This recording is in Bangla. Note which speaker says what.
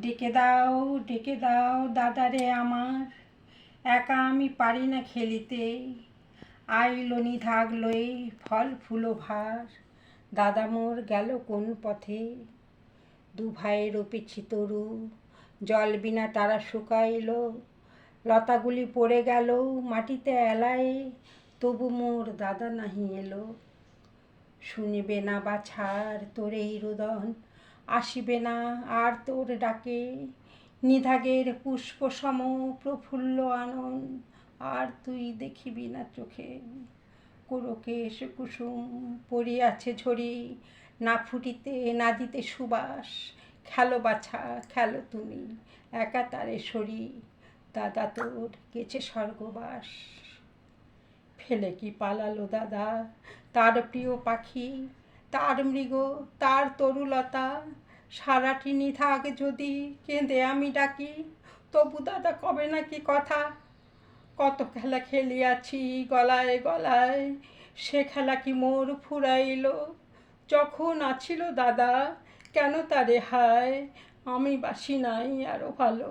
Speaker 1: ডেকে দাও ডেকে দাও, দাদারে আমার। একা আমি পারি না খেলিতে। আইলো নিধাগ লই ফল ফুলো ভার। দাদা মোর গেল কোন পথে? দু ভাইয়ের পিছি তরু জল বিনা তারা শুকাইল। লতাগুলি পড়ে গেল মাটিতে এলায়। তবু মোর দাদা নাহি এলো। শুনিবে না বাছার তোর এই রোদন। আসিবে না। আর তোর ডাকে নিধাগের পুষ্প সম প্রফুল্ল আনন আর তুই দেখিবি না চোখে কোরকেশ কুসুম পড়িয়াছে ঝরি না ফুটিতে, না দিতে সুবাস। খেলো বাছা, খেলো তুমি, একা তারে সরি। দাদা তোর গেছে স্বর্গবাস। ফেলে কি পালালো দাদা? তার প্রিয় পাখি তার মৃগ, তার তরুলতা, সারাটি নিথাক যদি কেঁদে আমি ডাকি, তবু দাদা কবে নাকি কথা? কত খেলা খেলিয়াছি গলায় গলায়, সে খেলা কি মোর ফুরাইল? যখন আছিল দাদা, কেন তারে হায়? আমি বাসি নাই আরও ভালো।